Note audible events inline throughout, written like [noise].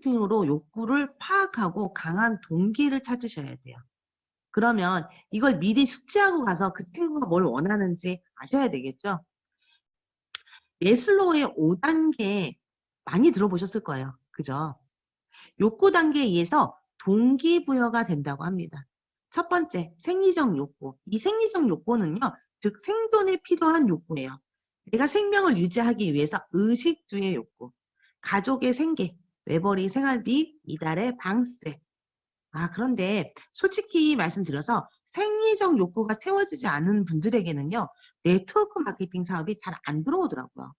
집단 미팅으로 욕구를 파악하고 강한 동기를 찾으셔야 돼요. 그러면 이걸 미리 숙지하고 가서 그 친구가 뭘 원하는지 아셔야 되겠죠? 예슬로의 5단계 많이 들어보셨을 거예요. 그죠? 욕구 단계에 의해서 동기부여가 된다고 합니다. 첫 번째, 생리적 욕구. 이 생리적 욕구는요, 즉 생존에 필요한 욕구예요. 내가 생명을 유지하기 위해서 의식주의 욕구, 가족의 생계, 외벌이 생활비, 이달의 방세. 아, 그런데 솔직히 말씀드려서 생리적 욕구가 채워지지 않은 분들에게는요, 네트워크 마케팅 사업이 잘 안 들어오더라고요.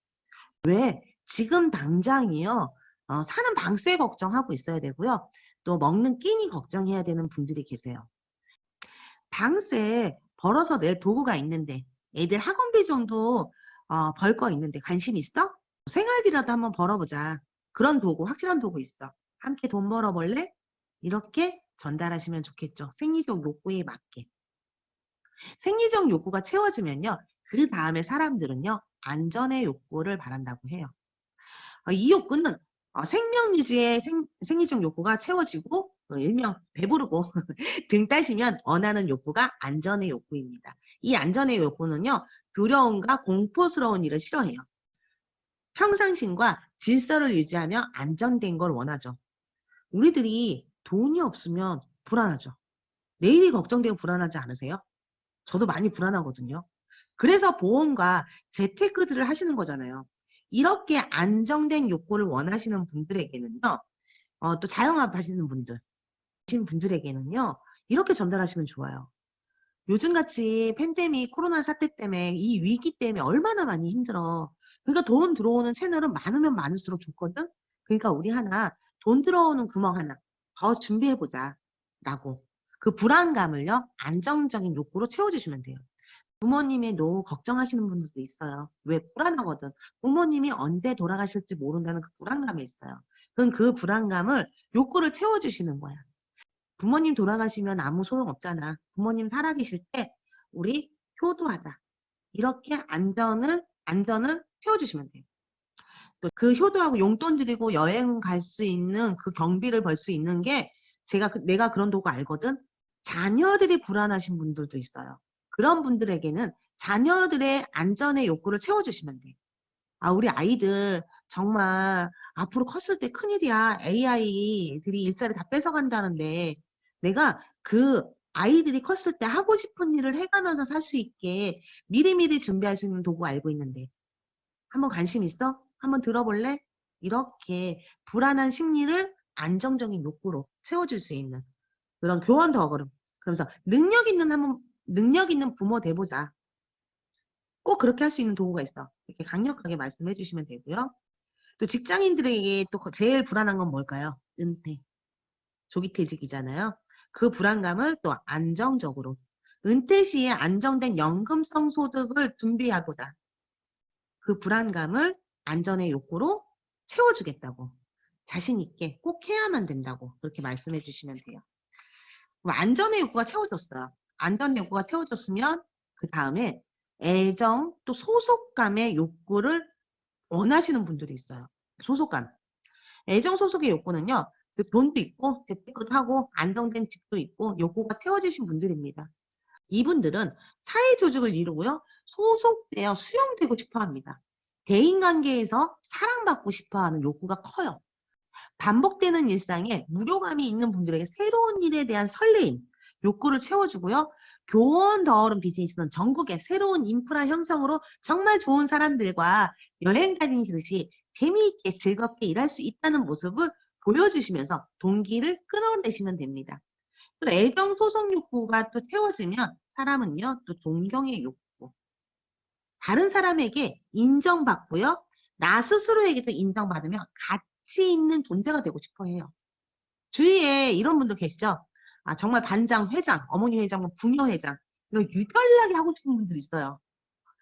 왜? 지금 당장이요, 어, 사는 방세 걱정하고 있어야 되고요. 또 먹는 끼니 걱정해야 되는 분들이 계세요. 방세 벌어서 낼 도구가 있는데 애들 학원비 정도 어, 벌 거 있는데 관심 있어? 생활비라도 한번 벌어보자. 그런 도구, 확실한 도구 있어. 함께 돈 벌어볼래? 이렇게 전달하시면 좋겠죠. 생리적 욕구에 맞게. 생리적 욕구가 채워지면요. 그 다음에 사람들은요. 안전의 욕구를 바란다고 해요. 어, 이 욕구는 어, 생명 유지의 생, 생리적 욕구가 채워지고 어, 일명 배부르고 [laughs] 등 따시면 원하는 욕구가 안전의 욕구입니다. 이 안전의 욕구는요. 두려움과 공포스러운 일을 싫어해요. 평상심과 질서를 유지하며 안전된 걸 원하죠. 우리들이 돈이 없으면 불안하죠. 내일이 걱정되고 불안하지 않으세요? 저도 많이 불안하거든요. 그래서 보험과 재테크들을 하시는 거잖아요. 이렇게 안정된 욕구를 원하시는 분들에게는요, 어, 또 자영업 하시는 분들, 하시는 분들에게는요, 이렇게 전달하시면 좋아요. 요즘같이 팬데믹 코로나 사태 때문에 이 위기 때문에 얼마나 많이 힘들어. 그러니까 돈 들어오는 채널은 많으면 많을수록 좋거든. 그러니까 우리 하나 돈 들어오는 구멍 하나 더 준비해 보자. 라고. 그 불안감을요, 안정적인 욕구로 채워주시면 돼요. 부모님의 노후 걱정하시는 분들도 있어요. 왜 불안하거든. 부모님이 언제 돌아가실지 모른다는 그 불안감이 있어요. 그럼 그 불안감을 욕구를 채워주시는 거야. 부모님 돌아가시면 아무 소용 없잖아. 부모님 살아계실 때 우리 효도하자. 이렇게 안전을 안전을 채워주시면 돼요. 또그 효도하고 용돈 드리고 여행 갈 수 있는 그 경비를 벌 수 있는 게 제가 그- 내가 그런 도구 알거든. 자녀들이 불안하신 분들도 있어요. 그런 분들에게는 자녀들의 안전의 욕구를 채워주시면 돼. 아, 우리 아이들 정말 앞으로 컸을 때 큰일이야. AI들이 일자리 다 뺏어간다는데 내가 그 아이들이 컸을 때 하고 싶은 일을 해가면서 살 수 있게 미리미리 준비할 수 있는 도구 알고 있는데 한번 관심 있어? 한번 들어볼래? 이렇게 불안한 심리를 안정적인 욕구로 채워줄 수 있는 그런 교원 덕으로 그러면서 능력 있는 한번 능력 있는 부모 돼보자. 꼭 그렇게 할 수 있는 도구가 있어. 이렇게 강력하게 말씀해 주시면 되고요. 또 직장인들에게 또 제일 불안한 건 뭘까요? 은퇴. 조기 퇴직이잖아요. 그 불안감을 또 안정적으로 은퇴 시에 안정된 연금성 소득을 준비하보다 그 불안감을 안전의 욕구로 채워주겠다고 자신 있게 꼭 해야만 된다고 그렇게 말씀해 주시면 돼요. 안전의 욕구가 채워졌어요. 안전의 욕구가 채워졌으면 그 다음에 애정 또 소속감의 욕구를 원하시는 분들이 있어요. 소속감. 애정 소속의 욕구는요. 그 돈도 있고 재테크도 하고 안정된 집도 있고 욕구가 채워지신 분들입니다. 이분들은 사회 조직을 이루고요. 소속되어 수용되고 싶어 합니다. 대인관계에서 사랑받고 싶어 하는 욕구가 커요. 반복되는 일상에 무료감이 있는 분들에게 새로운 일에 대한 설레임, 욕구를 채워주고요. 교원 더어른 비즈니스는 전국의 새로운 인프라 형성으로 정말 좋은 사람들과 여행 다니듯이 재미있게 즐겁게 일할 수 있다는 모습을 보여주시면서 동기를 끊어내시면 됩니다. 또 애정 소속 욕구가 또 채워지면 사람은요 또 존경의 욕구 다른 사람에게 인정받고요 나 스스로에게도 인정받으면 가치 있는 존재가 되고 싶어 해요. 주위에 이런 분도 계시죠? 아 정말 반장, 회장, 어머니 회장, 부녀 회장 이런 유별나게 하고 싶은 분들 있어요.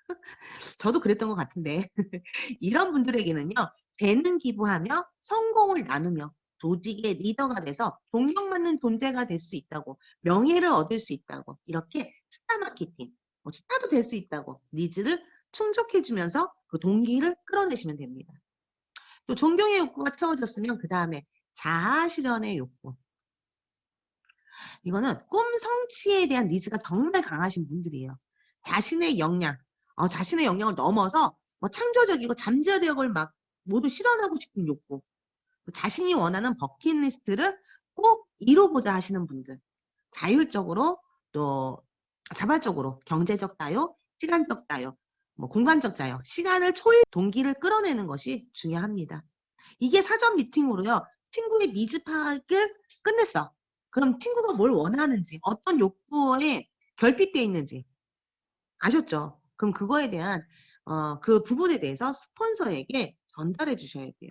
[laughs] 저도 그랬던 것 같은데 [laughs] 이런 분들에게는요 재능 기부하며 성공을 나누며 조직의 리더가 돼서 존경받는 존재가 될 수 있다고 명예를 얻을 수 있다고 이렇게 스타 마케팅 뭐 스타도 될 수 있다고 니즈를 충족해 주면서 그 동기를 끌어내시면 됩니다. 또 존경의 욕구가 채워졌으면 그 다음에 자아 실현의 욕구. 이거는 꿈 성취에 대한 니즈가 정말 강하신 분들이에요. 자신의 역량, 어, 자신의 역량을 넘어서 뭐 창조적이고 잠재력을 막 모두 실현하고 싶은 욕구. 자신이 원하는 버킷리스트를 꼭 이루고자 하시는 분들. 자율적으로 또 자발적으로 경제적 자유, 시간적 자유, 뭐 공간적 자유, 시간을 초일 동기를 끌어내는 것이 중요합니다. 이게 사전 미팅으로요. 친구의 니즈 파악을 끝냈어. 그럼 친구가 뭘 원하는지, 어떤 욕구에 결핍되어 있는지 아셨죠? 그럼 그거에 대한 어, 그 부분에 대해서 스폰서에게 전달해 주셔야 돼요.